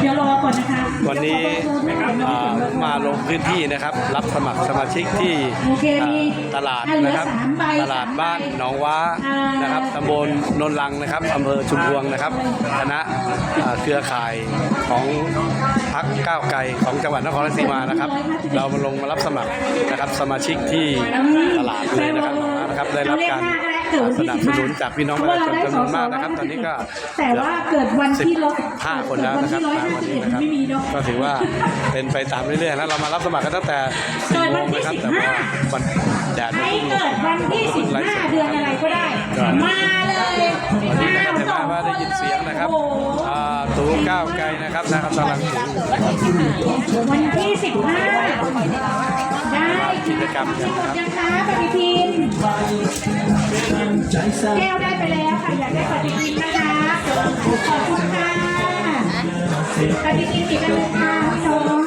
เดี๋ยวรอก่อนนะคะวันนี้เดี๋ยวขอเบอร์โทรด้วยอ่ามาลงพื้นที่นะครับ รับสมัครสมาชิกที่โอเคมีอ่าตลาดนะครับเหลือสามใบตลาดบ้านหนองว้าอ่าน นะครับตำบลนนลังนะครับอำเภอชุมพวงนะครับคณะอ่าเครือข่ายของพรรคก้าวไกลของจังหวัดนครราชสีมานะครับ เรามาลงมารับสมัครนะครับสมาชิกที่ตลาดเลยนะครับนะครับ ได้รับการสนับสนุนจากพี่น้องประชาชนจำนวนมากนะครับ ตอนนี้ก็แต่ว่าเกิดวันที่ลบห้าคนแล้วนะครับวันมาที่วันนี้นะครับร้อยห้าสิบเอ็ดไม่มีเนาะก็ถือว่าเป็นไปตามเรื่อยๆแล้วเรามารับสมัครกันตั้งแต่สี่โมงนะครับแต่ว่าวันแดดใครมันเกิดวันที่สิบห้าเดือนอะไรก็ได้มาเลยวันนี้นะครับเห็นไหมว่าได้ยินเสียงนะครับโอ้โหอ่าตูก้าวไกลนะครับนะครับกำลังถืออยู่นะครับวันที่สิบห้าได้กิจกรรมกันหมนะดครับยังคะปฏิทิน แก้วได้ไปแล้วค่ะ อยากได้ปฏิทินนะคะขอบคุณค่ะปฏิทินอีกอันหนึงค่ะ